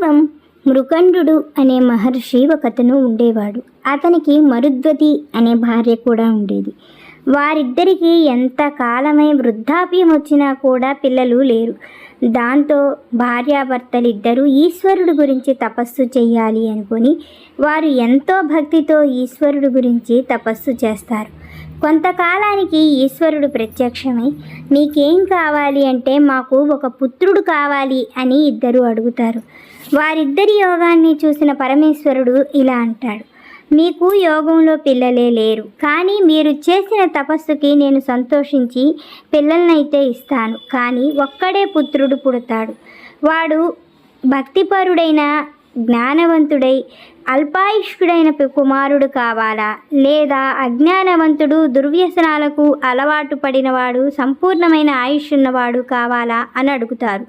పూర్వం మృకండు అనే మహర్షి ఒకతను ఉండేవాడు. అతనికి మరుద్వతి అనే భార్య కూడా ఉండేది. వారిద్దరికీ ఎంత కాలమై వృద్ధాప్యం వచ్చినా కూడా పిల్లలు లేరు. దాంతో భార్యాభర్తలిద్దరూ ఈశ్వరుడు గురించి తపస్సు చేయాలి అనుకొని వారు ఎంతో భక్తితో ఈశ్వరుడు గురించి తపస్సు చేస్తారు. కొంతకాలానికి ఈశ్వరుడు ప్రత్యక్షమై నీకేం కావాలి అంటే మాకు ఒక పుత్రుడు కావాలి అని ఇద్దరు అడుగుతారు. వారిద్దరి యోగాన్ని చూసిన పరమేశ్వరుడు ఇలా అంటాడు మీకు యోగంలో పిల్లలే లేరు కానీ మీరు చేసిన తపస్సుకి నేను సంతోషించి పిల్లలనైతే ఇస్తాను కానీ ఒక్కడే పుత్రుడు పుడతాడు. వాడు భక్తిపరుడైన జ్ఞానవంతుడై అల్పాయుష్కుడైన కుమారుడు కావాలా? లేదా అజ్ఞానవంతుడు దుర్వ్యసనాలకు అలవాటు పడినవాడు సంపూర్ణమైన ఆయుష్ ఉన్నవాడు కావాలా అని అడుగుతారు.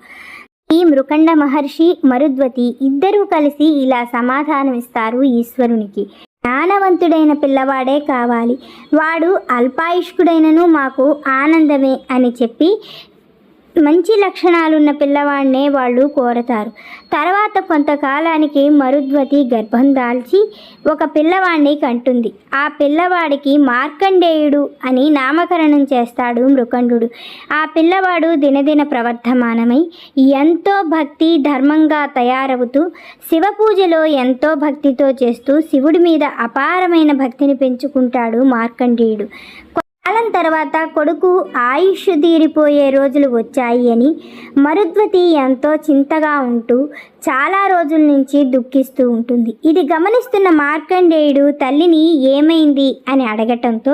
ఈ మృకండ మహర్షి మరుద్వతి ఇద్దరూ కలిసి ఇలా సమాధానమిస్తారు ఈశ్వరునికి. జ్ఞానవంతుడైన పిల్లవాడే కావాలి. వాడు అల్పాయుష్కుడైనను మాకు ఆనందమే అని చెప్పి మంచి లక్షణాలున్న పిల్లవాడినే వాళ్ళు కోరతారు. తర్వాత కొంతకాలానికి మరుద్వతి గర్భం దాల్చి ఒక పిల్లవాడిని కంటుంది. ఆ పిల్లవాడికి మార్కండేయుడు అని నామకరణం చేస్తాడు మృకండు ఆ పిల్లవాడు దినదిన ప్రవర్ధమానమై ఎంతో భక్తి ధర్మంగా తయారవుతూ శివ పూజలో ఎంతో భక్తితో చేస్తూ శివుడి మీద అపారమైన భక్తిని పెంచుకుంటాడు మార్కండేయుడు. కాలం తర్వాత కొడుకు ఆయుష్ తీరిపోయే రోజులు వచ్చాయి అని మరుద్వతి ఎంతో చింతగా ఉంటూ చాలా రోజుల నుంచి దుఃఖిస్తూ ఉంటుంది. ఇది గమనిస్తున్న మార్కండేయుడు తల్లిని ఏమైంది అని అడగటంతో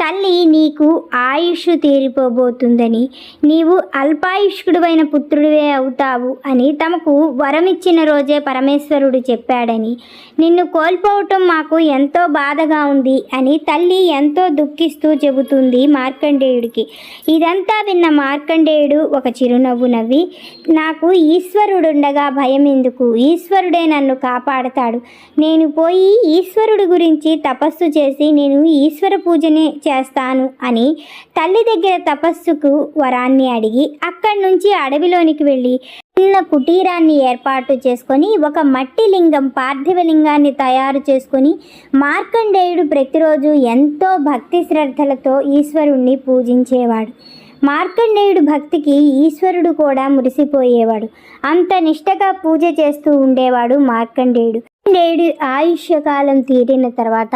తల్లి నీకు ఆయుష్ తీరిపోబోతుందని నీవు అల్పాయుష్కుడువైన పుత్రుడివే అవుతావు అని తమకు వరమిచ్చిన రోజే పరమేశ్వరుడు చెప్పాడని నిన్ను కోల్పోవటం మాకు ఎంతో బాధగా ఉంది అని తల్లి ఎంతో దుఃఖిస్తూ చెబుతుంది మార్కండేయుడికి. ఇదంతా విన్న మార్కండేయుడు ఒక చిరునవ్వు నవ్వి నాకు ఈశ్వరుడుండగా భయం ఎందుకు ఈశ్వరుడే నన్ను కాపాడతాడు. నేను పోయి ఈశ్వరుడు గురించి తపస్సు చేసి నేను ఈశ్వర పూజనే చేస్తాను అని తల్లి దగ్గర తపస్సుకు వరాన్ని అడిగి అక్కడి నుంచి అడవిలోనికి వెళ్ళి చిన్న కుటీరాన్ని ఏర్పాటు చేసుకొని ఒక మట్టి లింగం పార్థివ లింగాన్ని తయారు చేసుకొని మార్కండేయుడు ప్రతిరోజు ఎంతో భక్తి శ్రద్ధలతో ఈశ్వరుణ్ణి పూజించేవాడు. మార్కండేయుడు భక్తికి ఈశ్వరుడు కూడా మురిసిపోయేవాడు. అంత నిష్టగా పూజ చేస్తూ ఉండేవాడు మార్కండేయుడు. మార్కండేయుడు ఆయుష్యకాలం తీరిన తర్వాత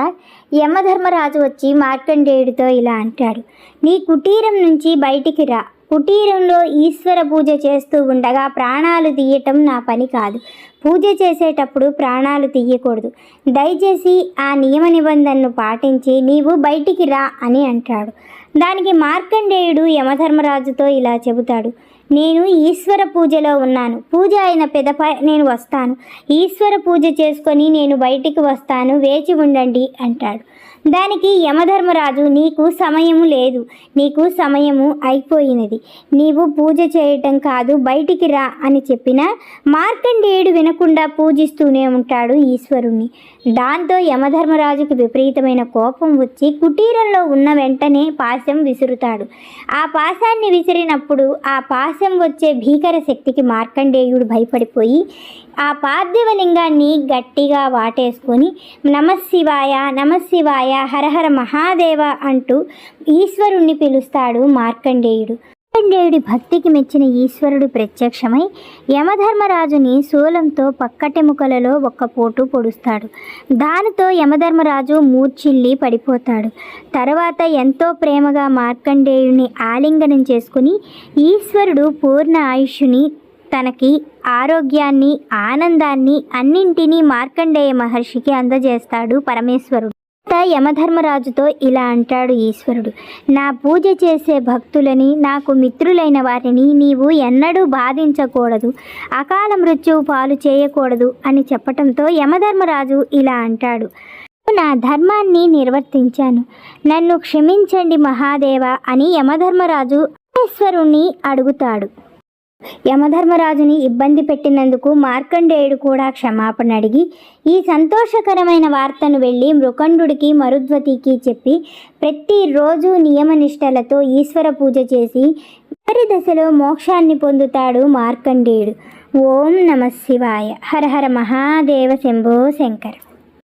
యమధర్మరాజు వచ్చి మార్కండేయుడితో ఇలా అంటాడు. నీ కుటీరం నుంచి బయటికి రా. కుటీరంలో ఈశ్వర పూజ చేస్తూ ఉండగా ప్రాణాలు తీయటం నా పని కాదు. పూజ చేసేటప్పుడు ప్రాణాలు తీయకూడదు. దయచేసి ఆ నియమ నిబంధనను పాటించి నీవు బయటికి రా అని అంటాడు. దానికి మార్కండేయుడు యమధర్మరాజుతో ఇలా చెబుతాడు. నేను ఈశ్వర పూజలో ఉన్నాను. పూజ అయిన పెదప నేను వస్తాను. ఈశ్వర పూజ చేసుకొని నేను బయటికి వస్తాను. వేచి ఉండండి అంటాడు. దానికి యమధర్మరాజు నీకు సమయము లేదు. నీకు సమయము అయిపోయినది. నీవు పూజ చేయటం కాదు బయటికి రా అని చెప్పిన మార్కండేయుడు వినకుండా పూజిస్తూనే ఉంటాడు ఈశ్వరుణ్ణి. దాంతో యమధర్మరాజుకి విపరీతమైన కోపం వచ్చి కుటీరంలో ఉన్న వెంటనే పాశం విసురుతాడు. ఆ పాశాన్ని విసిరినప్పుడు ఆ పా వచ్చే భీకర శక్తికి మార్కండేయుడు భయపడిపోయి ఆ పార్థివలింగాన్ని గట్టిగా వాటేసుకొని నమశివాయ నమశివాయ హరహర మహాదేవ అంటూ ఈశ్వరుణ్ణి పిలుస్తాడు మార్కండేయుడు. మార్కండేయుడి భక్తికి మెచ్చిన ఈశ్వరుడు ప్రత్యక్షమై యమధర్మరాజుని శూలంతో పక్కటెముకలలో ఒక్క పోటు పొడుస్తాడు. దానితో యమధర్మరాజు మూర్చిల్లి పడిపోతాడు. తర్వాత ఎంతో ప్రేమగా మార్కండేయుడిని ఆలింగనం చేసుకుని ఈశ్వరుడు పూర్ణ ఆయుష్ని తనకి ఆరోగ్యాన్ని ఆనందాన్ని అన్నింటినీ మార్కండేయ మహర్షికి అందజేస్తాడు పరమేశ్వరుడు. యమధర్మరాజుతో ఇలా అంటాడు ఈశ్వరుడు. నా పూజ చేసే భక్తులని నాకు మిత్రులైన వారిని నీవు ఎన్నడూ బాధించకూడదు అకాల మృత్యువు పాలు చేయకూడదు అని చెప్పటంతో యమధర్మరాజు ఇలా అంటాడు. నా ధర్మాన్ని నిర్వర్తించాను. నన్ను క్షమించండి మహాదేవ అని యమధర్మరాజు ఈశ్వరుణ్ణి అడుగుతాడు. యమధర్మరాజుని ఇబ్బంది పెట్టినందుకు మార్కండేయుడు కూడా క్షమాపణ అడిగి ఈ సంతోషకరమైన వార్తను వెళ్ళి మృకండుడికి మరుద్వతికి చెప్పి ప్రతిరోజు నియమనిష్టలతో ఈశ్వర పూజ చేసి చివరి దశలో మోక్షాన్ని పొందుతాడు మార్కండేయుడు. ఓం నమ శివాయ. హర హర మహాదేవ శంభో శంకర్.